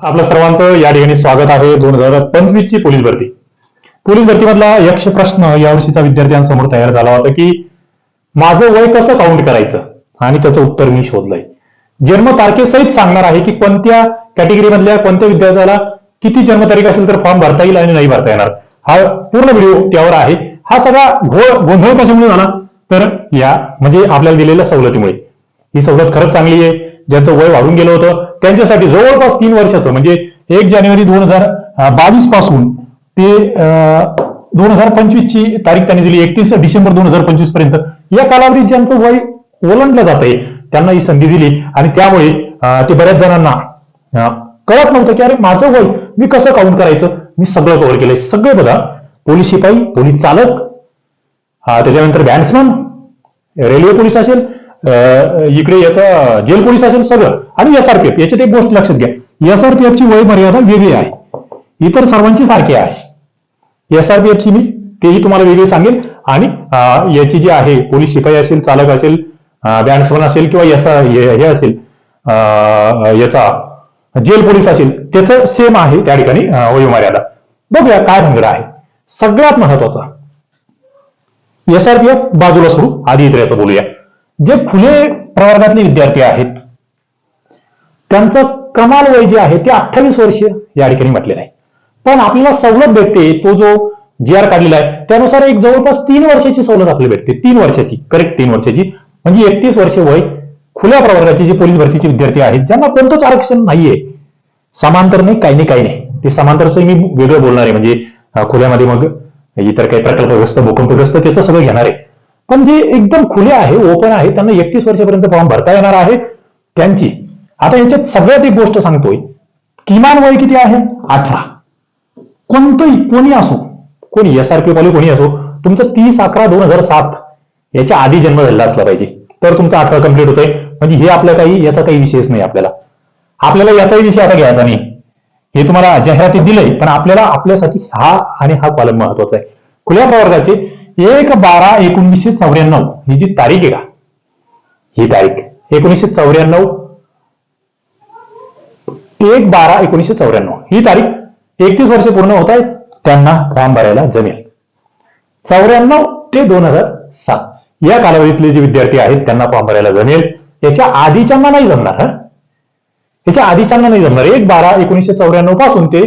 आपल्या सर्वांचं या ठिकाणी स्वागत आहे. दोन हजार पंचवीस ची पोलीस भरती. पोलीस भरतीमधला यक्ष प्रश्न यावर्षीचा विद्यार्थ्यांसमोर तयार झाला होता की माझं वय कसं काउंट करायचं? आणि त्याचं उत्तर मी शोधलंय. जन्म तारखेसहित सांगणार आहे की कोणत्या कॅटेगरी मधल्या कोणत्या विद्यार्थ्याला किती जन्मतारीख असेल तर फॉर्म भरता येईल आणि नाही भरता येणार. हा पूर्ण व्हिडिओ त्यावर आहे. हा सगळा घोळ गोंधळ कशामुळे झाला? तर या म्हणजे आपल्याला दिलेल्या सवलतीमुळे. ही सवलत खरंच चांगली आहे. ज्यांचं वय वाढून गेलं होतं त्यांच्यासाठी जवळपास तीन वर्षाचं म्हणजे एक जानेवारी दोन हजार बावीसपासून ते दोन हजार पंचवीस ची तारीख त्यांनी दिली एकतीस डिसेंबर दोन हजार पंचवीसपर्यंत. या कालावधीत ज्यांचं वय ओलांडलं जात आहे त्यांना ही संधी दिली. आणि त्यामुळे ते बऱ्याच जणांना कळत नव्हतं की अरे माझं वय मी कसं काउंट करायचं? मी सगळं कव्हर केलंय. सगळे बघा पोलीस शिपाई पोलीस चालक हा त्याच्यानंतर बॅट्समन रेल्वे पोलीस असेल इकडे याचा जेल पोलीस असेल सगळं. आणि एसआरपीएफ याच्यात एक गोष्ट लक्षात घ्या. एसआरपीएफची वय मर्यादा वेगळी आहे. इतर सर्वांची सारखी आहे. एसआरपीएफची मी तेही तुम्हाला वेगळी सांगेल आणि याची जी आहे पोलीस शिपाई असेल चालक असेल बॅट्समन असेल किंवा याचा हे हे असेल याचा जेल पोलीस असेल त्याचं सेम आहे त्या ठिकाणी वयोमर्यादा. बघूया काय भानगड आहे. सगळ्यात महत्त्वाचा. एसआरपीएफ बाजूला सोडू. आधी इतर याचं बोलूया. जे खुले प्रवर्गातले विद्यार्थी आहेत त्यांचं कमाल वय जे आहे ते अठ्ठावीस वर्ष या ठिकाणी म्हटलेलं आहे. पण आपल्याला सवलत भेटते तो जो जी आर काढलेला आहे त्यानुसार एक जवळपास तीन वर्षाची सवलत आपल्याला भेटते. तीन वर्षाची करेक्ट तीन वर्षाची. म्हणजे एकतीस वर्ष वय खुल्या प्रवर्गाचे जे पोलीस भरतीचे विद्यार्थी आहेत ज्यांना कोणतंच आरक्षण नाहीये. समांतर नाही काही नाही काही नाही. ते समांतरचं मी वेगळं बोलणार आहे. म्हणजे खुल्यामध्ये मग इतर काही प्रकल्पग्रस्त भूकंपग्रस्त त्याचं सगळं घेणार आहे. पण जे एकदम खुले आहे ओपन आहे त्यांना एकतीस वर्षापर्यंत फॉर्म भरता येणार आहे. त्यांची. आता याच्यात सगळ्यात एक गोष्ट सांगतोय. किमान वय किती आहे? अठरा. कोणतंही कोणी असो कोणी एस आर पी वाले कोणी असो तुमचं तीस अकरा दोन हजार सात याच्या आधी जन्म झालेला असला पाहिजे. तर तुमचा अठरा कंप्लीट होतोय. म्हणजे हे आपल्या काही याचा काही विशेष नाही आपल्याला. आपल्याला याचाही विषय आता घ्यायचा नाही. हे तुम्हाला जाहिरातीत दिलंय पण आपल्याला आपल्यासाठी हा आणि हा कॉलम महत्त्वाचा आहे. खुल्या प्रवर्गाचे एक बारा एकोणीसशे चौऱ्याण्णव. ही जी तारीख आहे का? ही तारीख. एकोणीसशे चौऱ्याण्णव. एक बारा एकोणीसशे चौऱ्याण्णव. ही तारीख एकतीस वर्ष पूर्ण होत आहेत त्यांना फॉर्म भरायला जमेल. चौऱ्याण्णव ते दोन हजार सात. या कालावधीतले जे विद्यार्थी आहेत त्यांना फॉर्म भरायला जमेल. याच्या आधीच्यांना नाही जमणार हा? याच्या आधीच्यांना नाही जमणार. एक बारा एकोणीसशे चौऱ्याण्णवपासून ते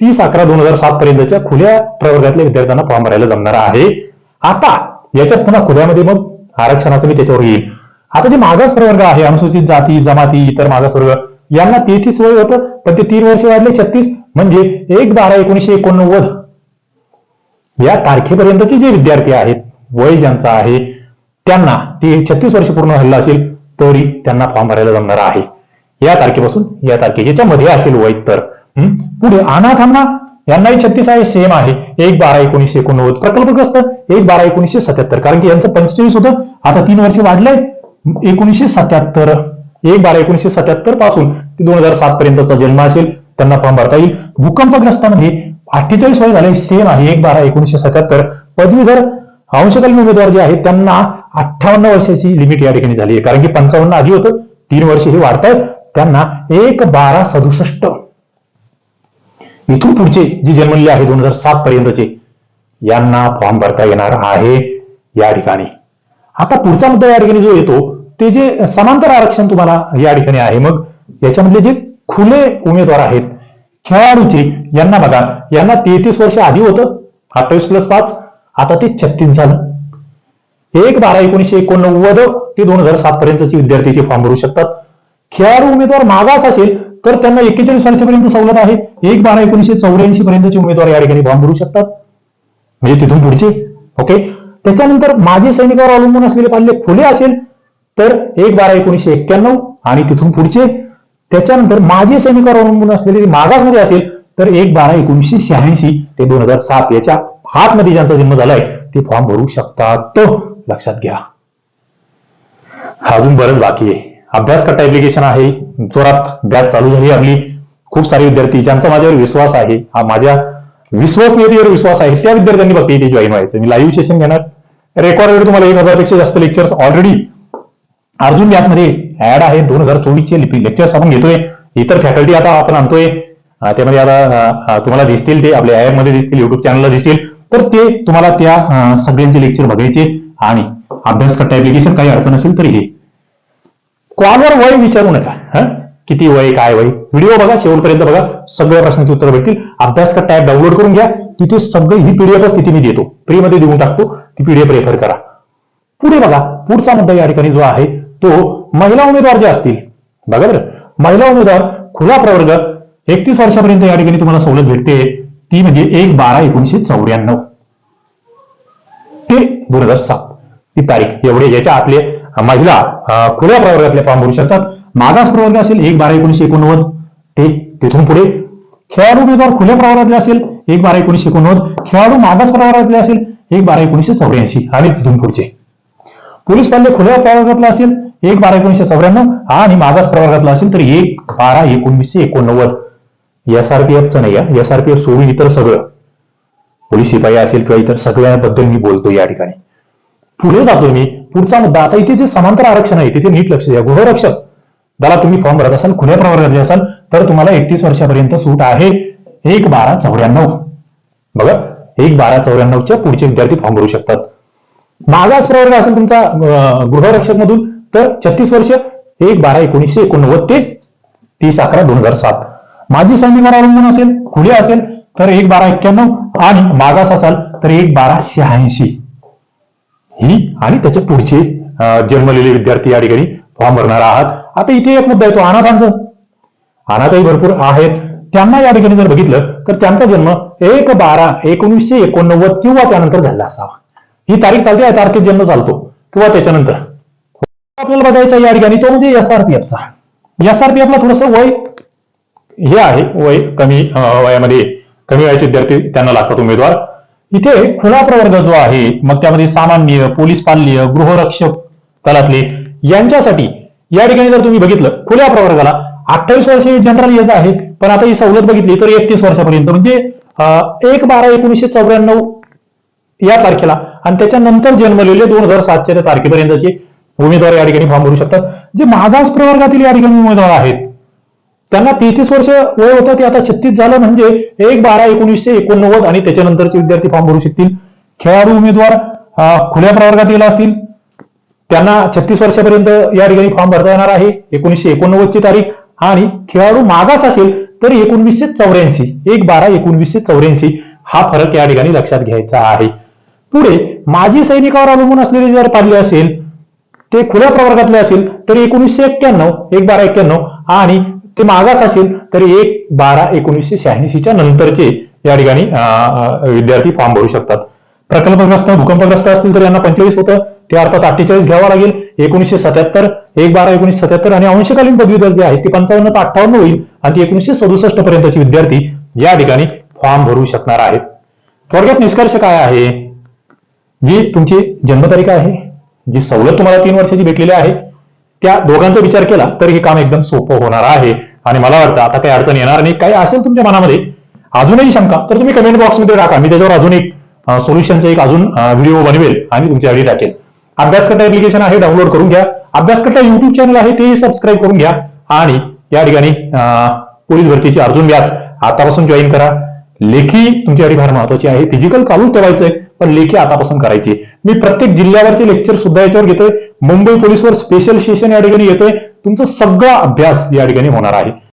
तीस अकरा दोन हजार सात पर्यंतच्या खुल्या प्रवर्गातल्या विद्यार्थ्यांना फॉर्म भरायला जमणार आहे. आता याच्यात पुन्हा खुल्यामध्ये मग आरक्षणाचं मी त्याच्यावर येईल. आता जे मागास प्रवर्ग आहे अनुसूचित जाती जमाती इतर मागासवर्ग यांना तेहतीस वय होतं पण ते तीन वर्ष वाढले छत्तीस म्हणजे एक बारा एकोणीशे एकोणनव्वद. या तारखेपर्यंतचे जे विद्यार्थी आहेत वय ज्यांचं आहे त्यांना ते छत्तीस वर्ष पूर्ण झालेलं असेल तरी त्यांना फॉर्म भरायला जमणार आहे. या तारखेपासून या तारखे याच्यामध्ये असेल वय तर. पुढे अनाथांना यांनाही छत्तीस आहे सेम आहे. एक बारा एकोणीसशे एकोणनव्वद प्रकल्पग्रस्त एक बारा एकोणीसशे सत्याहत्तर. कारण की यांचं पंचेचाळीस होतं. आता तीन वर्ष वाढलंय. एकोणीसशे सत्याहत्तर. एक बारा एकोणीसशे सत्याहत्तरपासून ते दोन हजार सात पर्यंतचा जन्म असेल त्यांना फॉर्म भरता येईल. भूकंपग्रस्तामध्ये अठ्ठेचाळीस वय झाले सेम आहे. एक बारा एकोणीसशे सत्याहत्तर. पदवीधर अंशकालीन उमेदवार जे आहेत त्यांना अठ्ठावन्न वर्षाची लिमिट या ठिकाणी झाली आहे. कारण की पंचावन्न आधी होतं. तीन वर्ष हे वाढतायत. त्यांना एक बारा सदुसष्ट. इथून पुढचे जे जन्मलेले आहे दोन हजार सात पर्यंतचे यांना फॉर्म भरता येणार आहे या ठिकाणी. आता पुढचा मुद्दा या ठिकाणी जो येतो ते जे समांतर आरक्षण तुम्हाला या ठिकाणी आहे मग याच्यामधले जे खुले उमेदवार आहेत खेळाडूचे यांना बघा यांना तेहतीस वर्ष आधी होतं अठ्ठावीस प्लस पाच आता ते छत्तीस झालं. एक बारा एकोणीसशे एकोणनव्वद ते दोन हजार सात पर्यंतचे विद्यार्थी ते फॉर्म भरू शकतात. खेळाडू उमेदवार मागास असेल तर त्यांना एक्केचाळीस वर्षापर्यंत सवलत आहे. एक बारा एकोणीसशे चौऱ्याऐंशी पर्यंतचे उमेदवार या ठिकाणी फॉर्म भरू शकतात. म्हणजे तिथून पुढचे. ओके त्याच्यानंतर माजी सैनिकावर अवलंबून असलेले पाल्य खुले असेल तर एक बारा एकोणीसशे एक्क्याण्णव आणि तिथून पुढचे. त्याच्यानंतर माजी सैनिकावर अवलंबून असलेले मागासमध्ये असेल तर एक बारा एकोणीसशे शहाऐंशी ते दोन हजार सात याच्या हातमध्ये ज्यांचा जन्म झालाय ते फॉर्म भरू शकतात. लक्षात घ्या. अजून बरंच बाकी आहे. अभ्यास कट ऍप्लिकेशन आहे. जोरात बॅच चालू झाली आपली. खूप सारे विद्यार्थी ज्यांचा माझ्यावर विश्वास आहे हा माझ्या विश्वसनीयतेवर विश्वास आहे त्या विद्यार्थ्यांनी फक्त इथे जॉईन व्हायचं. मी लाईव्ह सेशन घेणार. रेकॉर्डेड तुम्हाला एक हजारपेक्षा जास्त लेक्चर्स ऑलरेडी अर्जुन बॅच मध्ये ऍड आहे. दोन हजार चोवीसचे लेक्चर्स आपण घेतोय. इतर फॅकल्टी आता आपण आणतोय. त्यामध्ये आता तुम्हाला दिसतील ते. आपल्या ऍपमध्ये दिसतील युट्यूब चॅनलला दिसतील. तर ते तुम्हाला त्या सगळ्यांचे लेक्चर बघायचे. आणि अभ्यास करता ऍप्लिकेशन काही अडचण असेल तर हे कॉलवर वय विचारू नका. हा? किती वय काय वय? व्हिडिओ बघा शेवटपर्यंत बघा. सगळ्या प्रश्नांची उत्तर भेटतील. अभ्यास का टॅब डाउनलोड करून घ्या. तिथे सगळी ही पीडीएफच तिथे मी देतो. फ्री मध्ये देऊन टाकतो. ती पीडीएफ रेफर करा. पुढे बघा पुढचा मुद्दा या ठिकाणी जो आहे तो महिला उमेदवार जे असतील बघा बरं. महिला उमेदवार खुला प्रवर्ग एकतीस वर्षापर्यंत या ठिकाणी तुम्हाला सवलत भेटते. ती म्हणजे एक बारा एकोणीशे चौऱ्याण्णव. ते दोन हजार सात. ती तारीख एवढे याच्या आतले महिला खुल्या प्रवर्गातले फॉर्म भरू शकतात. मागास प्रवर्ग असेल एक बारा एकोणीशे एकोणनव्वद. ते तिथून पुढे. खेळाडू उमेदवार खुल्या प्रवर्गातले असेल एक बारा एकोणीशे एकोणनव्वद. खेळाडू मागास प्रवर्गातले असेल एक बारा एकोणीशे चौऱ्याऐंशी. आणि तिथून पुढचे. पोलीस पाल्य खुल्या प्रवर्गातला असेल एक बारा एकोणीशे चौऱ्याण्णव. आणि मागास प्रवर्गातला असेल तर एक बारा एकोणीसशे एकोणनव्वद. एसआरपीएफचं नाही एसआरपीएफ सोडून इतर सगळं. पोलीस शिपाई असेल किंवा इतर सगळ्याबद्दल मी बोलतो या ठिकाणी. पुढे जातो मी. पुढचा मुद्दा आता इथे जे समांतर आरक्षण आहे तिथे नीट लक्ष द्या गृहरक्षक. दला तुम्ही फॉर्म भरत असाल खुल्या प्रवर्गातले असाल तर तुम्हाला एकतीस वर्षापर्यंत सूट आहे एक बारा चौऱ्याण्णव. बघा एक बारा चौऱ्याण्णवच्या पुढचे विद्यार्थी फॉर्म भरू शकतात. मागास प्रवर्ग असेल तुमचा गृहरक्षक मधून तर छत्तीस वर्ष एक बारा एकोणीसशे एकोणनव्वद ते तीस अकरा दोन हजार सात. माजी सैनिकावर अवलंबून असेल खुले असेल तर एक बारा एक्क्याण्णव आणि मागास असाल तर एक बारा शहाऐंशी. ही? आणि त्याच्या पुढचे जन्मलेले विद्यार्थी या ठिकाणी फॉर्म भरणार आहात. आता इथे एक मुद्दा येतो अनाथांचं अनाथही भरपूर आहेत. त्यांना या ठिकाणी जर बघितलं तर त्यांचा जन्म एक बारा एकोणीसशे एकोणनव्वद किंवा त्यानंतर झाला असावा. ही तारीख चालते या तारखेत जन्म चालतो किंवा त्याच्यानंतर. आपल्याला बघायचा या ठिकाणी तो म्हणजे एसआरपीएफचा एसआरपीएफला थोडस वय हे आहे वय कमी वयामध्ये कमी वयाचे विद्यार्थी त्यांना लागतात उमेदवार. इथे खुला प्रवर्ग जो आहे मग त्यामध्ये सामान्य पोलीस पाल्य गृहरक्षक दलातले यांच्यासाठी या ठिकाणी जर तुम्ही बघितलं खुल्या प्रवर्गाला अठ्ठावीस वर्ष जनरल एज आहे पण आता ही सवलत बघितली तर एकतीस वर्षापर्यंत. म्हणजे एक बारा एकोणीसशे चौऱ्याण्णव या तारखेला आणि त्याच्यानंतर जन्मलेले दोन हजार सातच्या तारखेपर्यंतचे उमेदवार या ठिकाणी फॉर्म भरू शकतात. जे मागास प्रवर्गातील या ठिकाणी उमेदवार आहेत त्यांना तेहतीस वर्ष वय होतं ते आता छत्तीस झालं म्हणजे एक बारा एकोणीसशे एकोणनव्वद आणि त्याच्यानंतरचे विद्यार्थी फॉर्म भरू शकतील. खेळाडू उमेदवार खुल्या प्रवर्गातील असतील. त्यांना छत्तीस वर्षापर्यंत या ठिकाणी फॉर्म भरता येणार आहे. एकोणीसशे एकोणनव्वदची तारीख. आणि खेळाडू मागास असेल तर एकोणवीसशे चौऱ्याऐंशी एक बारा एकोणवीसशे चौऱ्याऐंशी हा फरक या ठिकाणी लक्षात घ्यायचा आहे. पुढे माजी सैनिकावर अवलंबून असलेले जर पाहिले असेल ते खुल्या प्रवर्गातले असेल तर एकोणीसशे एक्क्याण्णव एक बारा एक्क्याण्णव आणि ते मागास असेल तर एक बारा एकोणीसशे शहाऐंशीच्या नंतरचे या ठिकाणी विद्यार्थी फॉर्म भरू शकतात. प्रकल्पग्रस्त भूकंपग्रस्त असतील तर यांना पंचेचाळीस होतं. ते अर्थात अठ्ठेचाळीस घ्यावं लागेल. एकोणीसशे सत्याहत्तर एक बारा एकोणीसशे सत्याहत्तर आणि अंशकालीन पदवीधर जे आहेत ते पंचावन्नच अठ्ठावन्न होईल आणि ते एकोणीसशे सदुसष्ट पर्यंतचे विद्यार्थी या ठिकाणी फॉर्म भरू शकणार आहेत. थोडक्यात निष्कर्ष काय आहे? जी तुमची जन्मतारीख आहे जी सवलत तुम्हाला तीन वर्षाची भेटलेली आहे त्या दोघांचा विचार केला तर हे काम एकदम सोपं होणार आहे. आणि मला वाटतं आता काही अडचण येणार नाही. काही असेल तुमच्या मनामध्ये अजूनही शंका तर तुम्ही कमेंट बॉक्समध्ये टाका मी त्याच्यावर अजून एक सोल्युशनचा एक अजून व्हिडिओ बनवेल आणि तुमच्यासाठी टाकेल. अभ्यासकर्ता ऍप्लिकेशन आहे डाउनलोड करून घ्या. अभ्यासकट्टा युट्यूब चॅनल आहे तेही सबस्क्राईब करून घ्या. आणि या ठिकाणी पोलीस भरतीची अर्जुन व्याज आतापासून जॉईन करा. लेखी तुमच्यासाठी फार महत्वाची आहे. फिजिकल चालूच ठेवायचंय. पण लेखी आतापासून करायची. मी प्रत्येक जिल्ह्यावरचे लेक्चर सुद्धा याच्यावर घेतोय. मुंबई पोलीसवर स्पेशल सेशन या ठिकाणी येतोय. तुमचा सगळा अभ्यास या ठिकाणी होणार आहे.